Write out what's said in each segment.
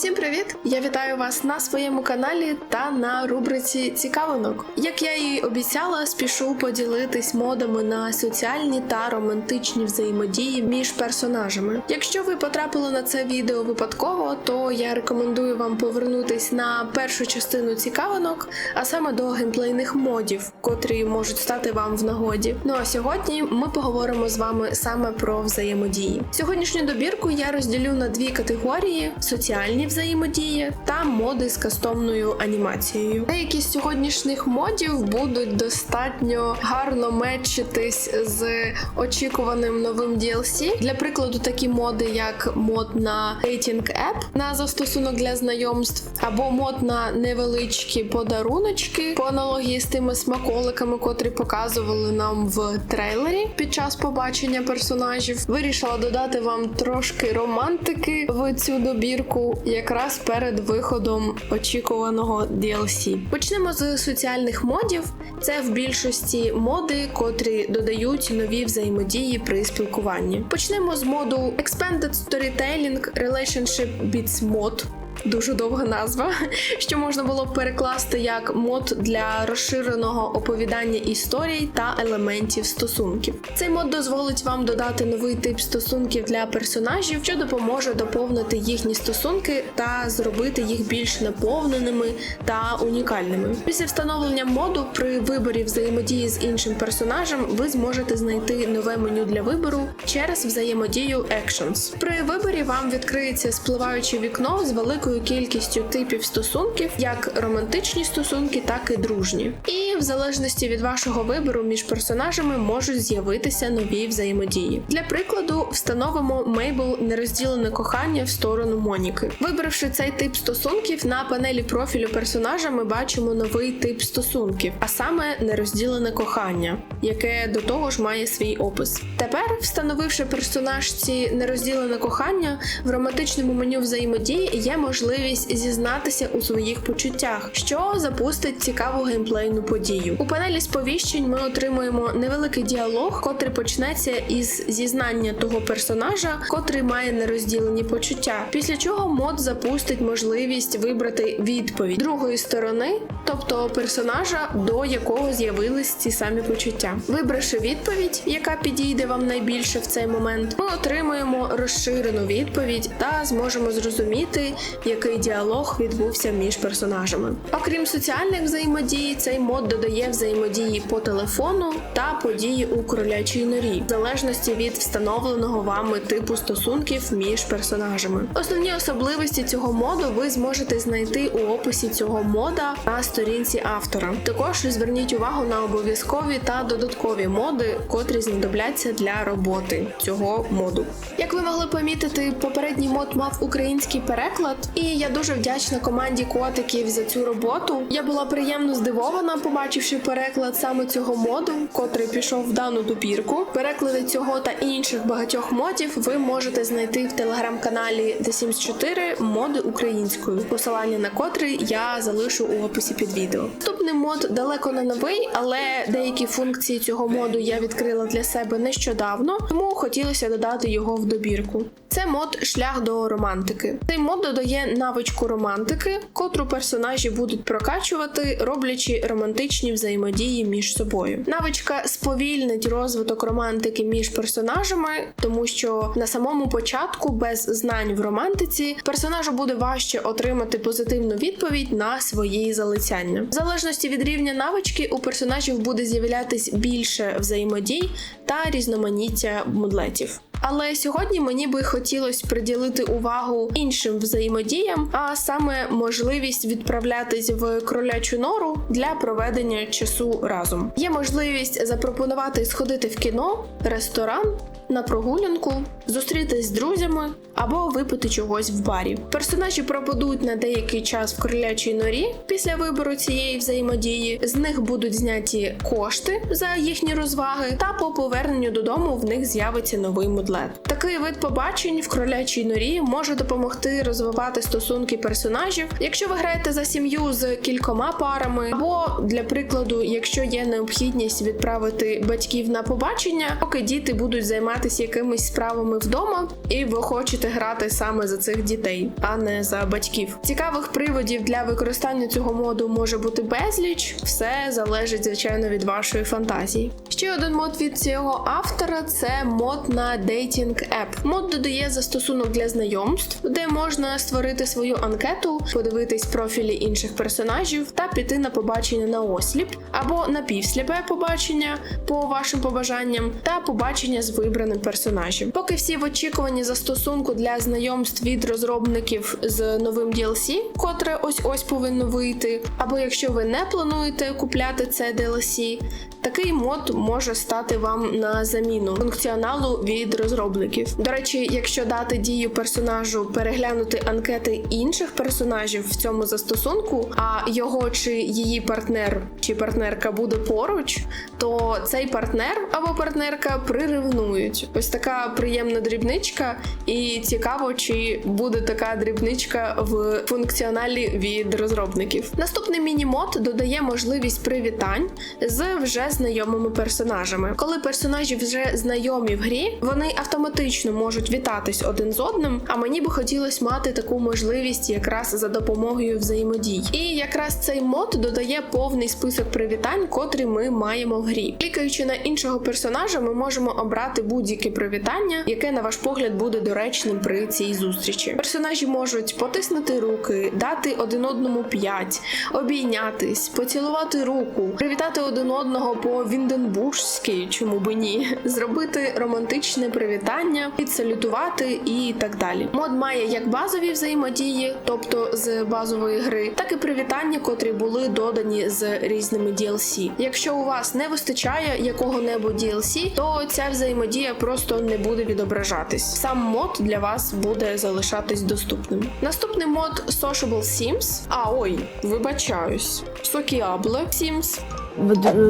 Всім привіт! Я вітаю вас на своєму каналі та на рубриці Цікавинок. Як я і обіцяла, спішу поділитись модами на соціальні та романтичні взаємодії між персонажами. Якщо ви потрапили на це відео випадково, то я рекомендую вам повернутись на першу частину цікавинок, а саме до геймплейних модів, котрі можуть стати вам в нагоді. Ну а сьогодні ми поговоримо з вами саме про взаємодії. Сьогоднішню добірку я розділю на дві категорії: соціальні взаємодії та моди з кастомною анімацією. Деякі з сьогоднішніх модів будуть достатньо гарно мечитись з очікуваним новим DLC. Для прикладу, такі моди, як мод на Dating App на застосунок для знайомств, або мод на невеличкі подаруночки по аналогії з тими смаколиками, котрі показували нам в трейлері під час побачення персонажів. Вирішила додати вам трошки романтики в цю добірку, якраз перед виходом очікуваного DLC. Почнемо з соціальних модів. Це в більшості моди, котрі додають нові взаємодії при спілкуванні. Почнемо з моду Expanded Storytelling Relationship Beats Mod. Дуже довга назва, що можна було б перекласти як мод для розширеного оповідання історій та елементів стосунків. Цей мод дозволить вам додати новий тип стосунків для персонажів, що допоможе доповнити їхні стосунки та зробити їх більш наповненими та унікальними. Після встановлення моду при виборі взаємодії з іншим персонажем ви зможете знайти нове меню для вибору через взаємодію Actions. При виборі вам відкриється спливаюче вікно з великою кількістю типів стосунків, як романтичні стосунки, так і дружні. І в залежності від вашого вибору між персонажами можуть з'явитися нові взаємодії. Для прикладу, встановимо Мейбл нерозділене кохання в сторону Моніки. Вибравши цей тип стосунків, на панелі профілю персонажа ми бачимо новий тип стосунків, а саме нерозділене кохання, яке до того ж має свій опис. Тепер, встановивши персонажці нерозділене кохання, в романтичному меню взаємодії є можливість зізнатися у своїх почуттях, що запустить цікаву геймплейну подію. У панелі сповіщень ми отримуємо невеликий діалог, котрий почнеться із зізнання того персонажа, котрий має нерозділені почуття. Після чого мод запустить можливість вибрати відповідь другої сторони, тобто персонажа, до якого з'явились ці самі почуття. Вибравши відповідь, яка підійде вам найбільше в цей момент, ми отримуємо розширену відповідь та зможемо зрозуміти, який діалог відбувся між персонажами. Окрім соціальних взаємодій, цей мод додає взаємодії по телефону та події у кролячій норі, в залежності від встановленого вами типу стосунків між персонажами. Основні особливості цього моду ви зможете знайти у описі цього мода на сторінці автора. Також зверніть увагу на обов'язкові та додаткові моди, котрі знадобляться для роботи цього моду. Як ви могли помітити, попередній мод мав український переклад, і я дуже вдячна команді котиків за цю роботу. Я була приємно здивована, побачивши переклад саме цього моду, котрий пішов в дану добірку. Переклади цього та інших багатьох модів ви можете знайти в телеграм-каналі The Sims 4 моди українською, посилання на котрий я залишу у описі під відео. Наступний мод далеко не новий, але деякі функції цього моду я відкрила для себе нещодавно, тому хотілося додати його в добірку. Це мод шлях до романтики. Цей мод додає навичку романтики, котру персонажі будуть прокачувати, роблячи романтичні взаємодії між собою. Навичка сповільнить розвиток романтики між персонажами, тому що на самому початку, без знань в романтиці, персонажу буде важче отримати позитивну відповідь на свої залицяння. В залежності від рівня навички у персонажів буде з'являтись більше взаємодій та різноманіття модлетів. Але сьогодні мені би хотілося приділити увагу іншим взаємодіям, а саме можливість відправлятись в кролячу нору для проведення часу разом. Є можливість запропонувати сходити в кіно, ресторан. На прогулянку, зустрітись з друзями або випити чогось в барі. Персонажі пропадуть на деякий час в кролячій норі після вибору цієї взаємодії. З них будуть зняті кошти за їхні розваги, та по поверненню додому в них з'явиться новий мудлет. Такий вид побачень в кролячій норі може допомогти розвивати стосунки персонажів, якщо ви граєте за сім'ю з кількома парами, або для прикладу, якщо є необхідність відправити батьків на побачення, поки діти будуть займатися якимись справами вдома, і ви хочете грати саме за цих дітей, а не за батьків. Цікавих приводів для використання цього моду може бути безліч, все залежить звичайно від вашої фантазії. Ще один мод від цього автора це мод на дейтінг еп. Мод додає застосунок для знайомств, де можна створити свою анкету, подивитись профілі інших персонажів та піти на побачення на осліп або напівсліпе побачення по вашим побажанням та побачення з вибраним персонажем. Поки всі в очікуванні застосунку для знайомств від розробників з новим DLC, котре ось ось повинно вийти, або якщо ви не плануєте купляти це DLC, Такий мод може стати вам на заміну функціоналу від розробників. До речі, якщо дати дію персонажу переглянути анкети інших персонажів в цьому застосунку, а його чи її партнер чи партнерка буде поруч, то цей партнер або партнерка приревнують. Ось така приємна дрібничка, і цікаво, чи буде така дрібничка в функціоналі від розробників. Наступний міні-мод додає можливість привітань з вже знайомими персонажами. Коли персонажі вже знайомі в грі, вони автоматично можуть вітатись один з одним. А мені би хотілося мати таку можливість якраз за допомогою взаємодій. І якраз цей мод додає повний список привітань, котрі ми маємо в грі. Клікаючи на іншого персонажа, ми можемо обрати будь-яке привітання, яке на ваш погляд буде доречним при цій зустрічі. Персонажі можуть потиснути руки, дати один одному п'ять, обійнятись, поцілувати руку, привітати один одного по Вінденбурзьки, чому би ні, зробити романтичне привітання, підсалютувати і так далі. Мод має як базові взаємодії, тобто з базової гри, так і привітання, котрі були додані з різними DLC. Якщо у вас не вистачає якого-небудь DLC, то ця взаємодія просто не буде відображатись. Сам мод для вас буде залишатись доступним. Наступний мод Sociable Sims. А ой, вибачаюсь, Сокіабле Sims.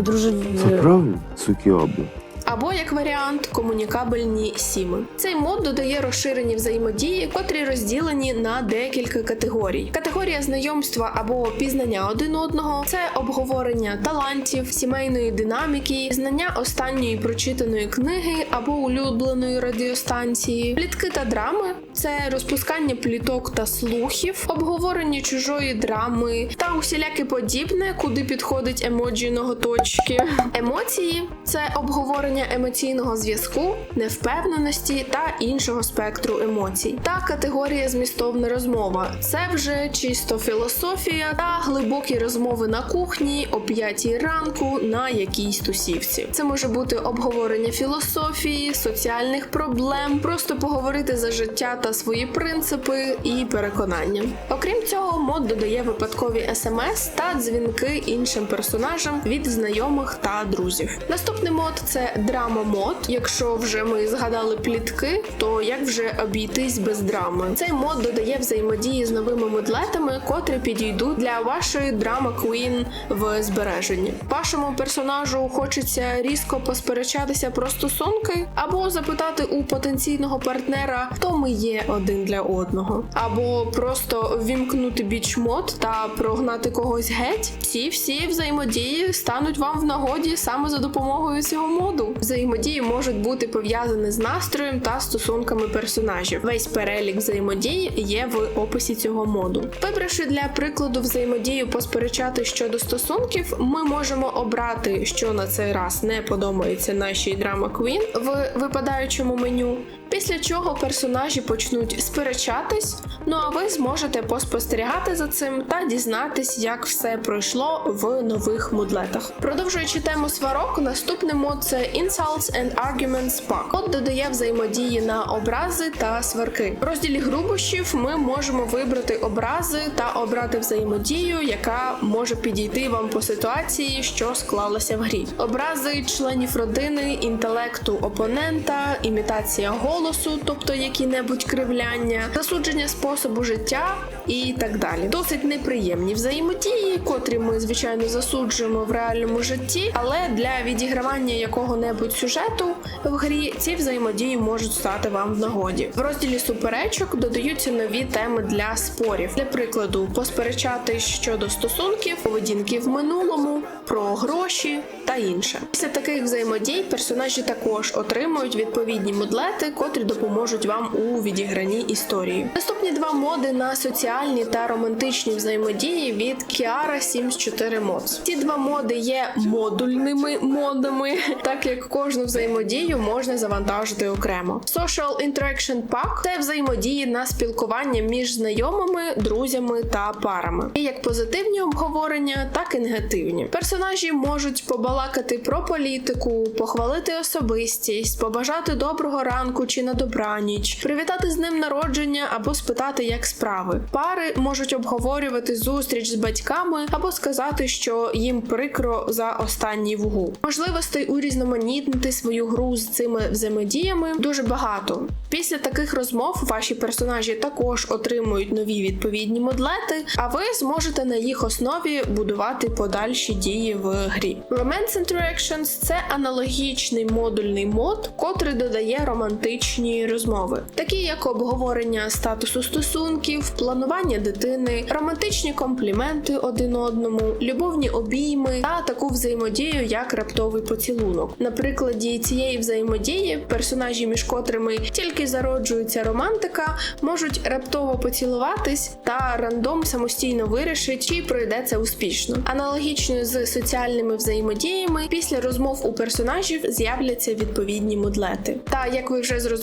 Друже, Це правильно? Сукіобло. Або як варіант комунікабельні сіми. Цей мод додає розширені взаємодії, котрі розділені на декілька категорій. Категорія знайомства або пізнання один одного це обговорення талантів, сімейної динаміки, знання останньої прочитаної книги або улюбленої радіостанції, плітки та драми це розпускання пліток та слухів, обговорення чужої драми та усіляке подібне, куди підходить емоджі ноготочки. Емоції це обговорення емоційного зв'язку, невпевненості та іншого спектру емоцій. Та категорія змістовна розмова це вже чисто філософія та глибокі розмови на кухні о п'ятій ранку на якійсь тусівці. Це може бути обговорення філософії, соціальних проблем, просто поговорити за життя та свої принципи і переконання. Окрім цього, мод додає випадкові смс та дзвінки іншим персонажам від знайомих та друзів. Наступний мод це драма мод. Якщо вже ми згадали плітки, то як вже обійтись без драми? Цей мод додає взаємодії з новими модлетами, котрі підійдуть для вашої драма квін в збереженні. Вашому персонажу хочеться різко посперечатися про стосунки, або запитати у потенційного партнера, хто ми є один для одного, або просто вімкнути біч мод та прогнати когось геть. Ці всі взаємодії стануть вам в нагоді саме за допомогою цього моду. Взаємодії можуть бути пов'язані з настроєм та стосунками персонажів. Весь перелік взаємодій є в описі цього моду. Вибравши для прикладу взаємодію посперечати щодо стосунків, ми можемо обрати, що на цей раз не подобається нашій драма Queen в випадаючому меню. Після чого персонажі почнуть сперечатись, ну а ви зможете поспостерігати за цим та дізнатись, як все пройшло в нових мудлетах. Продовжуючи тему сварок, наступний мод це Insults and Arguments Pack. Код додає взаємодії на образи та сварки. В розділі грубощів ми можемо вибрати образи та обрати взаємодію, яка може підійти вам по ситуації, що склалася в грі. Образи членів родини, інтелекту опонента, імітація голосу, тобто які-небудь кривляння, засудження способу життя і так далі. Досить неприємні взаємодії, котрі ми звичайно засуджуємо в реальному житті, але для відігравання якого-небудь сюжету в грі ці взаємодії можуть стати вам в нагоді. В розділі суперечок додаються нові теми для спорів. Для прикладу, посперечати щодо стосунків, поведінки в минулому, про гроші та інше. Після таких взаємодій персонажі також отримують відповідні модлети, котрі допоможуть вам у відігранні історії. Наступні два моди на соціальні та романтичні взаємодії від Kiara Sims 4 Mods. Ці два моди є модульними модами, так як кожну взаємодію можна завантажити окремо. Social Interaction Pack – це взаємодії на спілкування між знайомими, друзями та парами. І як позитивні обговорення, так і негативні. Персонажі можуть побалакати про політику, похвалити особистість, побажати доброго ранку чи на добраніч, привітати з ним народження або спитати, як справи. Пари можуть обговорювати зустріч з батьками або сказати, що їм прикро за останній вгу. Можливостей урізноманітнити свою гру з цими взаємодіями дуже багато. Після таких розмов ваші персонажі також отримують нові відповідні модлети, а ви зможете на їх основі будувати подальші дії в грі. Romance Interactions – це аналогічний модульний мод, котрий додає романтичні розмови, такі як обговорення статусу стосунків, планування дитини, романтичні компліменти один одному, любовні обійми та таку взаємодію, як раптовий поцілунок. На прикладі цієї взаємодії персонажі, між котрими тільки зароджується романтика, можуть раптово поцілуватись та рандом самостійно вирішить, чи пройде це успішно. Аналогічно з соціальними взаємодіями, після розмов у персонажів з'являться відповідні мудлети. Та як ви вже зрозуміли,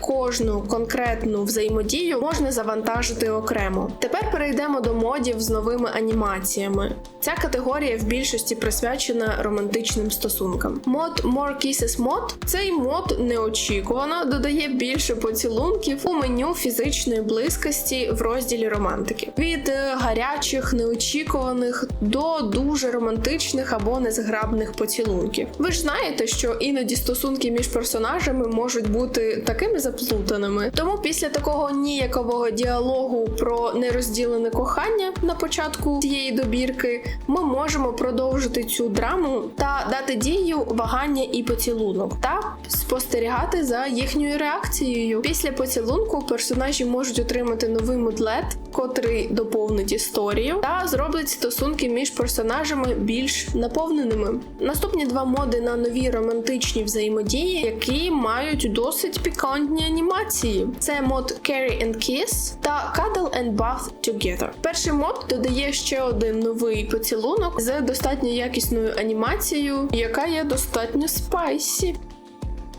кожну конкретну взаємодію можна завантажити окремо. Тепер перейдемо до модів з новими анімаціями. Ця категорія в більшості присвячена романтичним стосункам. Мод More Kisses Mod цей мод неочікувано додає більше поцілунків у меню фізичної близькості в розділі романтики. Від е, гарячих, неочікуваних до дуже романтичних або незграбних поцілунків. Ви ж знаєте, що іноді стосунки між персонажами можуть бути такими заплутаними. Тому після такого ніякового діалогу про нерозділене кохання на початку цієї добірки ми можемо продовжити цю драму та дати дію вагання і поцілунок, та спостерігати за їхньою реакцією. Після поцілунку персонажі можуть отримати новий мудлет, котрий доповнить історію, та зробить стосунки між персонажами більш наповненими. Наступні два моди на нові романтичні взаємодії, які мають досить пікантні анімації. Це мод Carry and Kiss та Cuddle and Bath Together. Перший мод додає ще один новий поцілунок з достатньо якісною анімацією, яка є достатньо спайсі.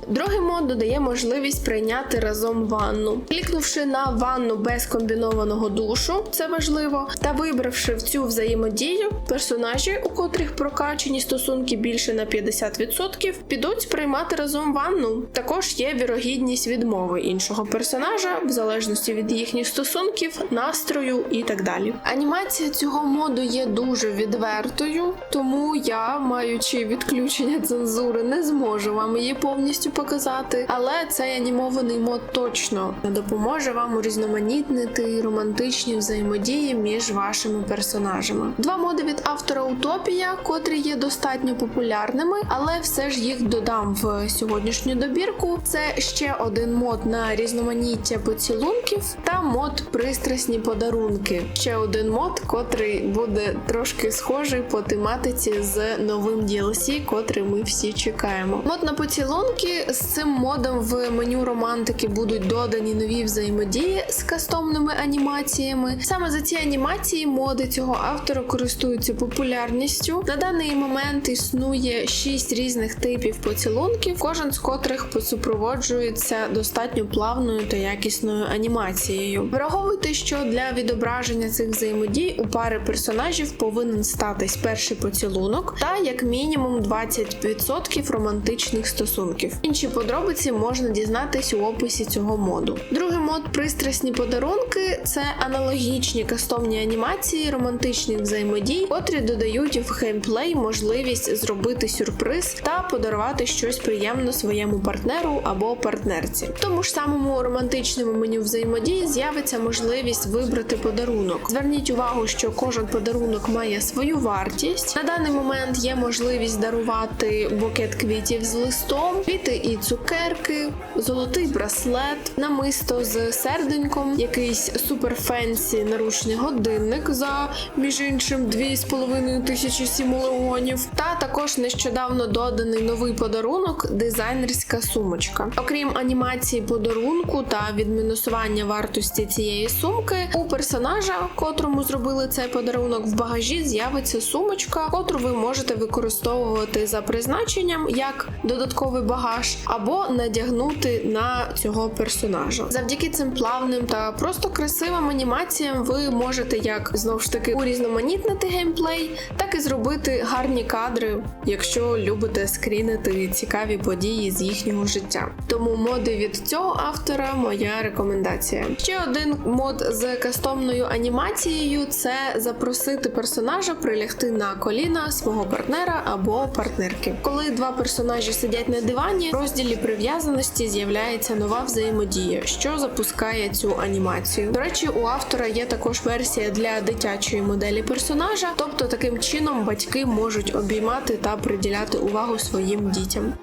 Другий мод додає можливість прийняти разом ванну. Клікнувши на ванну без комбінованого душу, це важливо, та вибравши в цю взаємодію, персонажі, у котрих прокачені стосунки більше на 50%, підуть приймати разом ванну. Також є вірогідність відмови іншого персонажа, в залежності від їхніх стосунків, настрою і так далі. Анімація цього моду є дуже відвертою, тому я, маючи відключення цензури, не зможу вам її повністю показати, але цей анімований мод точно допоможе вам урізноманітнити романтичні взаємодії між вашими персонажами. Два моди від автора Утопія, котрі є достатньо популярними, але все ж їх додам в сьогоднішню добірку. Це ще один мод на різноманіття поцілунків та мод пристрасні подарунки. Ще один мод, котрий буде трошки схожий по тематиці з новим DLC, котрий ми всі чекаємо. Мод на поцілунки з цим модом в меню романтики будуть додані нові взаємодії з кастомними анімаціями. Саме за ці анімації моди цього автора користуються популярністю. На даний момент існує 6 різних типів поцілунків, кожен з котрих посупроводжується достатньо плавною та якісною анімацією. Враховуйте, що для відображення цих взаємодій у пари персонажів повинен статись перший поцілунок та як мінімум 20% романтичних стосунків. Інші подробиці можна дізнатись у описі цього моду. Другий мод пристрасні подарунки це аналогічні кастомні анімації романтичних взаємодій, котрі додають в геймплей можливість зробити сюрприз та подарувати щось приємне своєму партнеру або партнерці. В тому ж самому романтичному меню взаємодії з'явиться можливість вибрати подарунок. Зверніть увагу, що кожен подарунок має свою вартість. На даний момент є можливість дарувати букет квітів з листом, квіти і цукерки, золотий браслет, намисто з серденьком, якийсь суперфенсі наручний годинник за між іншим 2,5 тисячі сімолеонів, та також нещодавно доданий новий подарунок дизайнерська сумочка. Окрім анімації подарунку та відмінусування вартості цієї сумки, у персонажа, котрому зробили цей подарунок, в багажі з'явиться сумочка, котру ви можете використовувати за призначенням як додатковий багаж, або надягнути на цього персонажа. Завдяки цим плавним та просто красивим анімаціям ви можете як знову ж таки урізноманітнити геймплей, так і зробити гарні кадри, якщо любите скрінити цікаві події з їхнього життя. Тому моди від цього автора моя рекомендація. Ще один мод з кастомною анімацією це запросити персонажа прилягти на коліна свого партнера або партнерки. Коли два персонажі сидять на дивані, розділі прив'язаності з'являється нова взаємодія, що запускає цю анімацію. До речі, у автора є також версія для дитячої моделі персонажа, тобто таким чином батьки можуть обіймати та приділяти увагу своїм дітям.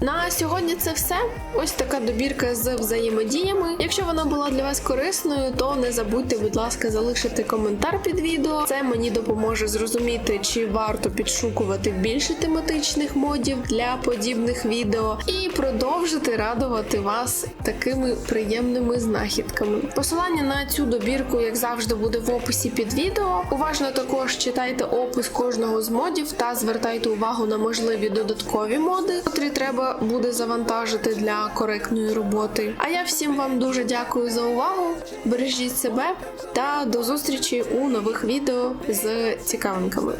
На сьогодні це все. Ось така добірка з взаємодіями. Якщо вона була для вас корисною, то не забудьте, будь ласка, залишити коментар під відео. Це мені допоможе зрозуміти, чи варто підшукувати більше тематичних модів для подібних відео, і продовжити радувати вас такими приємними знахідками. Посилання на цю добірку, як завжди, буде в описі під відео. Уважно також читайте опис кожного з модів та звертайте увагу на можливі додаткові моди, котрі треба буде завантажити для коректної роботи. А я всім вам дуже дякую за увагу. Бережіть себе та до зустрічі у нових відео з цікавинками.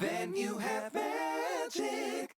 Then you have magic.